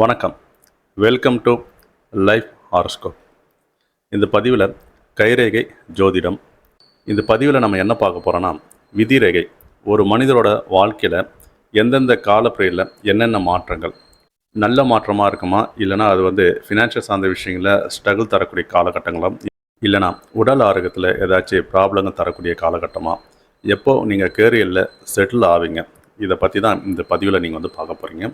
வணக்கம். Welcome to life horoscope இந்த பதிவில் கைரேகை ஜோதிடம். இந்த பதிவில் நம்ம என்ன பார்க்க போகிறோன்னா விதிரேகை. ஒரு மனிதரோட வாழ்க்கையில் எந்தெந்த காலப்பிரையில் என்னென்ன மாற்றங்கள்? நல்ல மாற்றமாக இருக்குமா? இல்லைனா அது வந்து ஃபினான்ஷியல் சார்ந்த விஷயங்களில் ஸ்ட்ரகிள் தரக்கூடிய காலகட்டங்களா? இல்லைனா உடல் ஆரோக்கியத்தில் ஏதாச்சும் ப்ராப்ளங்கள் தரக்கூடிய காலகட்டமாக எப்போ நீங்கள் கேரியரில் செட்டில் ஆவீங்க? இதை பற்றி தான் இந்த பதிவில் நீங்கள் வந்து பார்க்க போகிறீங்க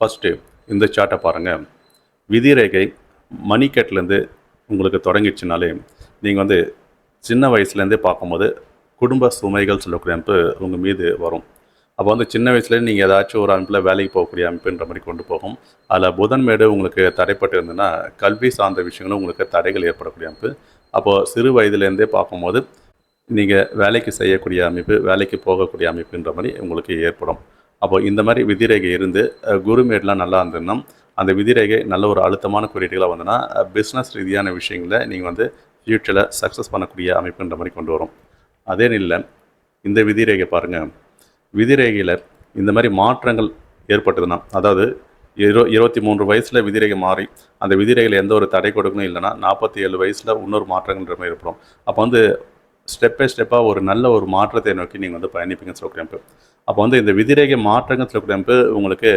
ஃபஸ்ட்டு இந்த சார்ட்டை பாருங்கள் விதிரேகை மணிக்கட்லேருந்து உங்களுக்கு தொடங்கிடுச்சுனாலே நீங்கள் வந்து சின்ன வயசுலேருந்தே பார்க்கும்போது குடும்ப சுமைகள் சொல்லக்கூடிய அமைப்பு உங்கள் மீது வரும். அப்போ வந்து சின்ன வயசுலேயே நீங்கள் ஏதாச்சும் ஒரு அமைப்பில் வேலைக்கு போகக்கூடிய அமைப்புன்ற மாதிரி கொண்டு போகும். அதில் புதன்மேடு உங்களுக்கு தடைப்பட்டு இருந்ததுன்னா கல்வி சார்ந்த விஷயங்களும் உங்களுக்கு தடைகள் ஏற்படக்கூடிய அமைப்பு. அப்போது சிறு வயதுலேருந்தே பார்க்கும்போது நீங்கள் வேலைக்கு செய்யக்கூடிய அமைப்பு வேலைக்கு போகக்கூடிய அமைப்புன்ற மாதிரி உங்களுக்கு ஏற்படும். அப்போ இந்த மாதிரி விதிரேகை இருந்து குருமேட்லாம் நல்லா இருந்ததுன்னா அந்த விதிரேகை நல்ல ஒரு அழுத்தமான குறியீடுகளாக வந்ததுன்னா பிஸ்னஸ் ரீதியான விஷயங்களை நீங்கள் வந்து ஃப்யூச்சரில் சக்ஸஸ் பண்ணக்கூடிய அமைப்புன்ற மாதிரி கொண்டு வரும். அதே நிலையில் இந்த விதிரேகை பாருங்கள் விதிரேகையில் இந்த மாதிரி மாற்றங்கள் ஏற்பட்டதுன்னா அதாவது இரு இருபத்தி மூன்று வயசில் விதிரேகை மாறி அந்த விதிரேகையில் எந்த ஒரு தடை கொடுக்கணும் இல்லைன்னா நாற்பத்தி ஏழு வயசில் இன்னொரு மாற்றங்கள்ன்ற மாதிரி ஏற்படும். அப்போ வந்து ஸ்டெப் பை ஸ்டெப்பாக ஒரு நல்ல ஒரு மாற்றத்தை நோக்கி நீங்கள் வந்து பயணிப்பீங்கன்னு சொல்கிறேன் அப்போ வந்து இந்த விதிரேகை மாற்றங்கள் சொல்லக்கூடிய உங்களுக்கு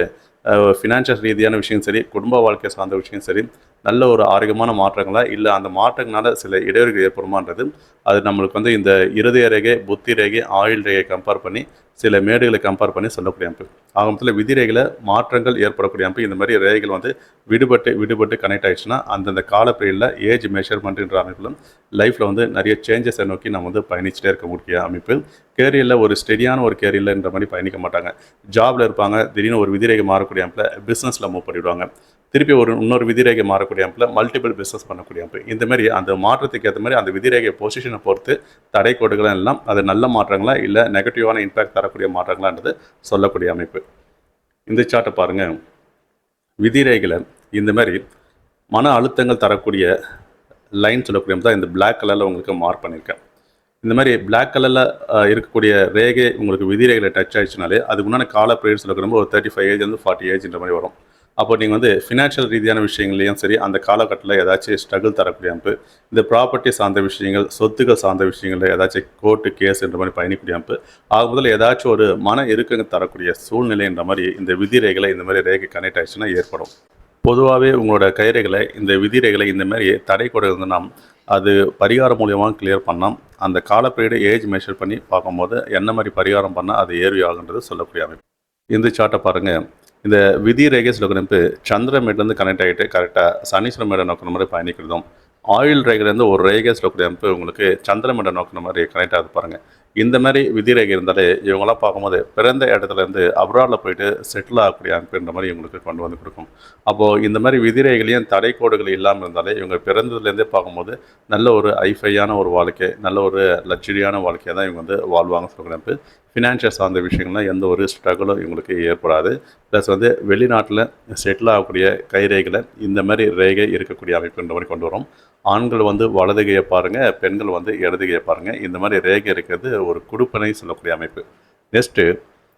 ஃபினான்ஷியல் ரீதியான விஷயம் சரி குடும்ப வாழ்க்கை சார்ந்த விஷயம் சரி நல்ல ஒரு ஆரோக்கியமான மாற்றங்களா? இல்லை அந்த மாற்றங்களால சில இடையூறுகள் ஏற்படுமான்றது அது நம்மளுக்கு வந்து இந்த இருதய ரேகை புத்தி ரேகை ஆயுள் ரேகை கம்பேர் பண்ணி சில மேடுகளை கம்பேர் பண்ணி சொல்லக்கூடிய அமைப்பு. ஆக மொத்தத்தில் விதிரேகையில் மாற்றங்கள் ஏற்படக்கூடிய அமைப்பு. இந்த மாதிரி ரேகைகள் வந்து விடுபட்டு விடுபட்டு கனெக்ட் ஆகிடுச்சுன்னா அந்தந்த கால பீரியடில் ஏஜ் மெஷர்மெண்ட்ன்ற அமைப்பிலும் லைஃப்பில் வந்து நிறைய சேஞ்சஸை நோக்கி நம்ம வந்து பயணிச்சுட்டே இருக்கக்கூடிய அமைப்பு. கேரியரில் ஒரு ஸ்டெடியான ஒரு கேரியர்லன்ற மாதிரி பயணிக்க மாட்டாங்க. ஜாபில் இருப்பாங்க திடீர்னு ஒரு விதிரேகை மாறக்கூடிய அமைப்பில் பிஸ்னஸில் மூவ் பண்ணிவிடுவாங்க திருப்பி ஒரு இன்னொரு விதிரேகை மாறக்கூடிய அமைப்பில் மல்டிபிள் பிஸ்னஸ் பண்ணக்கூடிய அமைப்பு இந்த மாதிரி அந்த மாற்றத்துக்கு ஏற்ற மாதிரி அந்த விதிரேகை பொசிஷனை பொறுத்து தடை கோடுகள் எல்லாம் அது நல்ல மாற்றங்களா இல்லை நெகட்டிவான இம்பாக்ட் தரக்கூடிய மாற்றங்களான்றது சொல்லக்கூடிய அமைப்பு. இந்த சார்ட்டை பாருங்கள் விதிரேகளை இந்த மாதிரி மன அழுத்தங்கள் தரக்கூடிய லைன் சொல்லக்கூடிய தான் இந்த பிளாக் கலரில் உங்களுக்கு மார்க் பண்ணியிருக்கேன் இந்த மாதிரி பிளாக் கலரில் இருக்கக்கூடிய ரேகை உங்களுக்கு விதிரேகையில் டச் ஆயிடுச்சுனாலே அதுக்கு முன்னாடி கால பீரியட் சொல்லக்கூடிய ஒரு தேர்ட்டி ஃபைவ் ஏஜ்லேருந்து ஃபார்ட்டி ஏஜ்ன்ற மாதிரி வரும். அப்போ நீங்கள் வந்து ஃபினான்ஷியல் ரீதியான விஷயங்களையும் சரி அந்த காலகட்டத்தில் ஏதாச்சும் ஸ்ட்ரகிள் தரக்கூடிய அமைப்பு இந்த ப்ராப்பர்ட்டி சார்ந்த விஷயங்கள் சொத்துக்கள் சார்ந்த விஷயங்களில் ஏதாச்சும் கோர்ட்டு கேஸ்ன்ற மாதிரி பயணிக்கூடிய அமைப்பு ஆக முதல்ல ஏதாச்சும் ஒரு மன இறுக்கங்க தரக்கூடிய சூழ்நிலைன்ற மாதிரி இந்த விதிரேகைகளை இந்த மாதிரி ரேகை கனெக்ட் ஆயிடுச்சுன்னா ஏற்படும். பொதுவாகவே உங்களோட கயிறைகளை இந்த விதிரைகளை இந்த மாதிரி தடை கொடுக்குதுன்னா அது பரிகாரம் மூலியமாக கிளியர் பண்ணால் அந்த காலப்பீரியடு ஏஜ் மெஷர் பண்ணி பார்க்கும்போது என்ன மாதிரி பரிகாரம் பண்ணால் அது ஏர்வி ஆகுன்றது சொல்லக்கூடிய அமைப்பு. இந்த சார்ட்டை பாருங்கள் இந்த விதி ரேகை சுலகணிப்பு சந்திர மேட்லேருந்து கனெக்ட் ஆகிட்டு கரெக்டாக சனீஸ்வர மேடை நோக்கிற மாதிரி பயணிக்கிறதும் ஆயில் ரேகையிலேருந்து ஒரு ரேகை சொல்லக்கூடிய அமைப்பு உங்களுக்கு சந்திரமண்ட நோக்கின மாதிரி கனெக்ட் ஆகுது பாருங்கள் இந்த மாதிரி விதி ரேகை இருந்தாலே இவங்களாம் பார்க்கும்போது பிறந்த இடத்துலேருந்து அப்ராடில் போயிட்டு செட்டில் ஆகக்கூடிய அமைப்புன்ற மாதிரி இவங்களுக்கு கொண்டு வந்து கொடுக்கும். அப்போது இந்த மாதிரி விதிரேகைகளையும் தடை கோடுகள் இல்லாமல் இருந்தாலே இவங்க பிறந்ததுலேருந்தே பார்க்கும்போது நல்ல ஒரு ஐஃபையான ஒரு வாழ்க்கை நல்ல ஒரு லக்ஸரியான வாழ்க்கையை தான் இவங்க வந்து வாழ்வாங்க சொல்லக்கூடிய ஃபினான்ஷியல் சார்ந்த விஷயங்கள்லாம் எந்த ஒரு ஸ்ட்ரகிளும் இவங்களுக்கு ஏற்படாது. ப்ளஸ் வந்து வெளிநாட்டில் செட்டில் ஆகக்கூடிய கைரேகையில் இந்த மாதிரி ரேகை இருக்கக்கூடிய அமைப்புன்ற மாதிரி கொண்டு வரும். ஆண்கள் வந்து வலதுகையை பாருங்கள் பெண்கள் வந்து இடதுகையை பாருங்கள் இந்த மாதிரி ரேகை இருக்கிறது ஒரு குடுப்பனை சொல்லக்கூடிய அமைப்பு. நெக்ஸ்ட்டு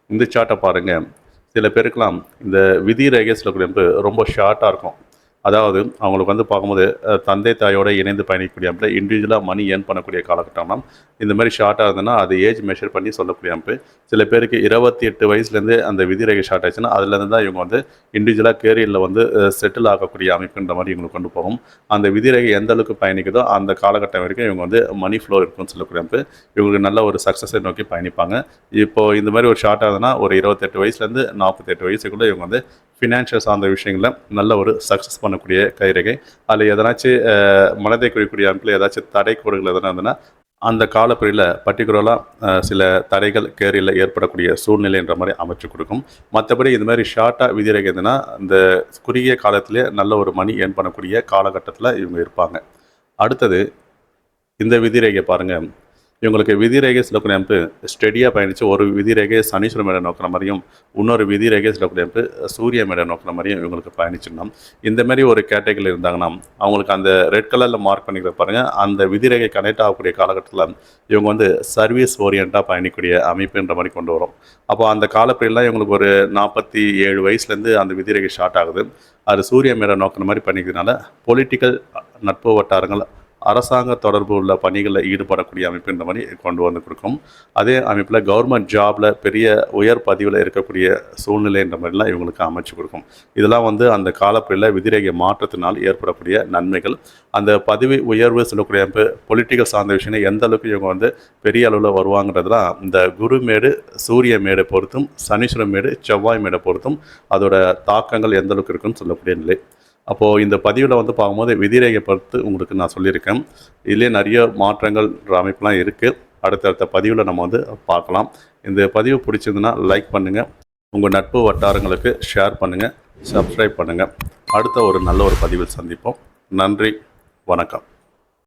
இந்த சார்ட்டை பாருங்கள் சில பேருக்கெல்லாம் இந்த விதி ரேகை சொல்லக்கூடிய அமைப்பு ரொம்ப ஷார்ட்டாக இருக்கும். அதாவது அவங்களுக்கு வந்து பார்க்கும்போது தந்தை தாயோட இணைந்து பயணிக்கக்கூடிய அமைப்பு இண்டிவிஜுவலாக மணி ஏர்ன் பண்ணக்கூடிய காலகட்டம்னா இந்த மாதிரி ஷார்ட்டாக இருந்ததுன்னா அது ஏஜ் மெஷர் பண்ணி சொல்லக்கூடிய அமைப்பு சில பேருக்கு இருபத்தி எட்டு வயசுலேருந்து அந்த விதிரேகை ஷார்ட் ஆச்சுன்னா அதுலேருந்து தான் இவங்க வந்து இண்டிவிஜுவலாக கேரியரில் வந்து செட்டில் ஆகக்கூடிய அமைப்புன்ற மாதிரி இவங்களுக்கு கொண்டு போகும். அந்த விதிரேகை எந்த அளவுக்கு பயணிக்குதோ அந்த காலகட்டம் வரைக்கும் இவங்க வந்து மணி ஃப்ளோ இருக்கும்னு சொல்லக்கூடிய அமைப்பு இவங்களுக்கு நல்ல ஒரு சக்ஸஸை நோக்கி பயணிப்பாங்க. இப்போ இந்த மாதிரி ஒரு ஷார்ட் ஆகுதுன்னா ஒரு இருபத்தெட்டு வயசுலேருந்து நாற்பத்தெட்டு வயசுக்குள்ளே இவங்க வந்து ஃபினான்ஷியல் சார்ந்த விஷயங்களில் நல்ல ஒரு சக்ஸஸ் பண்ணக்கூடிய கைரேகை. அதில் எதனாச்சும் மனதை குறிக்கூடிய அமைப்பில் ஏதாச்சும் தடை கோடுகள் எதனா இருந்ததுன்னா அந்த காலப்பகுதியில் பர்டிகுலராக சில தடைகள் கேரியில் ஏற்படக்கூடிய சூழ்நிலைன்ற மாதிரி அமைச்சு கொடுக்கும். மற்றபடி இந்த மாதிரி ஷார்ட்டாக விதிரேகை இருந்ததுன்னா இந்த குறுகிய காலத்திலே நல்ல ஒரு மணி ஏர்ன் பண்ணக்கூடிய காலகட்டத்தில் இவங்க இருப்பாங்க. அடுத்தது இந்த விதிரேகை பாருங்கள் இவங்களுக்கு விதிரேகை சிலக்கூடிய அமைப்பு ஸ்டெடியாக பயணித்து ஒரு விதிரேகை சனீஸ்வர மேடை நோக்கிற மாதிரியும் இன்னொரு விதிரேகை சிலக்கூடிய அமைப்பு சூரிய மேடை நோக்கிற மாதிரியும் இவங்களுக்கு பயணிச்சிடணும் இந்த மாதிரி ஒரு கேட்டகரியில் இருந்தாங்கன்னா அவங்களுக்கு அந்த ரெட் கலரில் மார்க் பண்ணிக்கிற பாருங்கள் அந்த விதிரேகை கனெக்ட் ஆகக்கூடிய காலகட்டத்தில் இவங்க வந்து சர்வீஸ் ஓரியண்ட்டாக பயணிக்கூடிய அமைப்புன்ற மாதிரி கொண்டு வரும். அப்போ அந்த காலப்படியெல்லாம் இவங்களுக்கு ஒரு நாற்பத்தி ஏழு வயசுலேருந்து அந்த விதிரேகை ஸ்டார்ட் ஆகுது. அது சூரிய மேடை நோக்கிற மாதிரி பண்ணிக்கிறதுனால பொலிட்டிக்கல் நட்பு வட்டாரங்கள் அரசாங்க தொடர்பு உள்ள பணிகளில் ஈடுபடக்கூடிய அமைப்பு இந்த மாதிரி கொண்டு வந்து கொடுக்கும். அதே அமைப்பில் கவர்மெண்ட் ஜாபில் பெரிய உயர் பதிவில் இருக்கக்கூடிய சூழ்நிலைன்ற மாதிரிலாம் இவங்களுக்கு அமைச்சு கொடுக்கும். இதெல்லாம் வந்து அந்த காலப்படியில் விதிரேக மாற்றத்தினால் ஏற்படக்கூடிய நன்மைகள். அந்த பதவி உயர்வு சொல்லக்கூடிய அமைப்பு பொலிட்டிக்கல் சார்ந்த விஷயம் எந்த அளவுக்கு இவங்க வந்து பெரிய அளவில் வருவாங்கிறதுலாம் இந்த குரு மேடு சூரிய மேடை பொறுத்தும் சனீஸ்வர மேடு செவ்வாய் மேடை பொறுத்தும் அதோட தாக்கங்கள் எந்த அளவுக்கு இருக்குன்னு சொல்லக்கூடிய நிலை. அப்போது இந்த பதிவில் வந்து பார்க்கும்போது விதிரேகை பொறுத்து உங்களுக்கு நான் சொல்லியிருக்கேன். இதிலே நிறைய மாற்றங்கள் அமைப்புலாம் இருக்குது அடுத்தடுத்த பதிவில் நம்ம வந்து பார்க்கலாம். இந்த பதிவு பிடிச்சிருந்துன்னா லைக் பண்ணுங்கள் உங்கள் நட்பு வட்டாரங்களுக்கு ஷேர் பண்ணுங்கள் சப்ஸ்கிரைப் பண்ணுங்கள் அடுத்த ஒரு நல்ல ஒரு பதிவில் சந்திப்போம். நன்றி. வணக்கம்.